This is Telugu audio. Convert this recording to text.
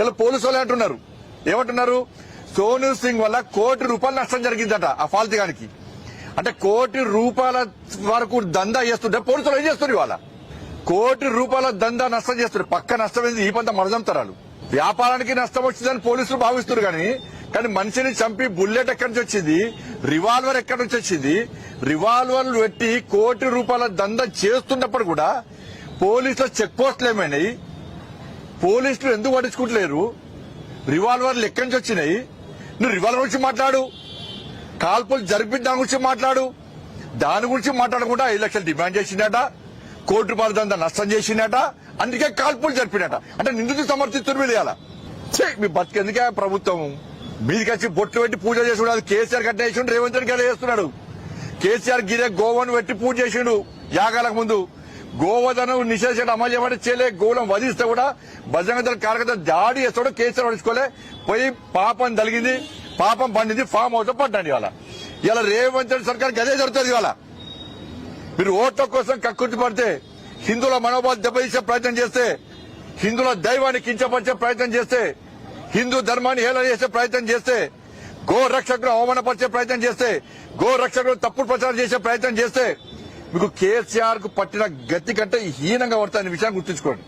ఇలా పోలీసు వాళ్ళు అంటున్నారు. ఏమంటున్నారు? సోను సింగ్ వల్ల కోటి రూపాయలు నష్టం జరిగిందట ఆ ఫాల్తిగానికి అంటే కోటి రూపాయల వరకు దందా చేస్తుంటే పోలీసులు ఏం చేస్తారు ఇవాళ? కోటి రూపాయల దందా నష్టం చేస్తారు పక్క నష్టం ఏంది ఈ పంత మరదంతరాలు వ్యాపారానికి నష్టం వచ్చిందని పోలీసులు భావిస్తున్నారు కానీ కానీ మనిషిని చంపి బుల్లెట్ ఎక్కడి నుంచి వచ్చింది? రివాల్వర్ ఎక్కడి నుంచి వచ్చింది? రివాల్వర్ పెట్టి కోటి రూపాయల దందా చేస్తున్నప్పుడు కూడా పోలీసుల చెక్ పోస్టులు ఏమైనాయి? పోలీసులు ఎందుకు పట్టించుకుంటలేరు? రివాల్వర్లు ఎక్కడి నుంచి వచ్చినాయి? నువ్వు రివాల్వర్ గురించి మాట్లాడు. కాల్పులు జరిపిన దాని గురించి మాట్లాడు. దాని గురించి మాట్లాడకుండా ఐదు లక్షలు డిమాండ్ చేసిండట. కోటి రూపాయల దంద నష్టం చేసిండట. అందుకే కాల్పులు జరిపినట. అంటే నిందితులు సమర్థిస్తున్నారు వెళ్ళాల ఇలా మీ బతికెందుకే ప్రభుత్వం? మీదికి వచ్చి బొట్లు పెట్టి పూజ చేసుకున్నాడు కేసీఆర్ కట్టేసిండు రేవంత్ రెడ్డి గారు చేస్తున్నాడు. కేసీఆర్ గిరే గోవను పెట్టి పూజ చేసిండు యాగాలకు ముందు. గోవధనం నిషేధించడం అమలు చేయబడి చేయలే గోవులను వధిస్తే కూడా బజరంగ దళ కార్యకర్త దాడి చేస్తాడు కేసీఆర్ పడుచుకోలే పోయి పాపం తలిగింది పాపం పండింది ఫామ్ హౌస్ పడ్డాడు ఇవాళ. ఇలా రేవంత్ రెడ్డి సర్కార్ అదే జరుగుతుంది ఇవాళ. మీరు ఓట్ల కోసం కక్కుర్తి పడితే హిందువుల మనోభావం దెబ్బతీసే ప్రయత్నం చేస్తే హిందువుల దైవాన్ని కించపరిచే ప్రయత్నం చేస్తే హిందూ ధర్మాన్ని హేళన చేసే ప్రయత్నం చేస్తే గో రక్షకులు అవమానపరిచే ప్రయత్నం చేస్తే గో రక్షకులు తప్పుడు ప్రచారం చేసే ప్రయత్నం చేస్తే మీకు కేసీఆర్కు పట్టిన గతి కంటే హీనంగా పడుతుంది విషయాన్ని గుర్తుంచుకోండి.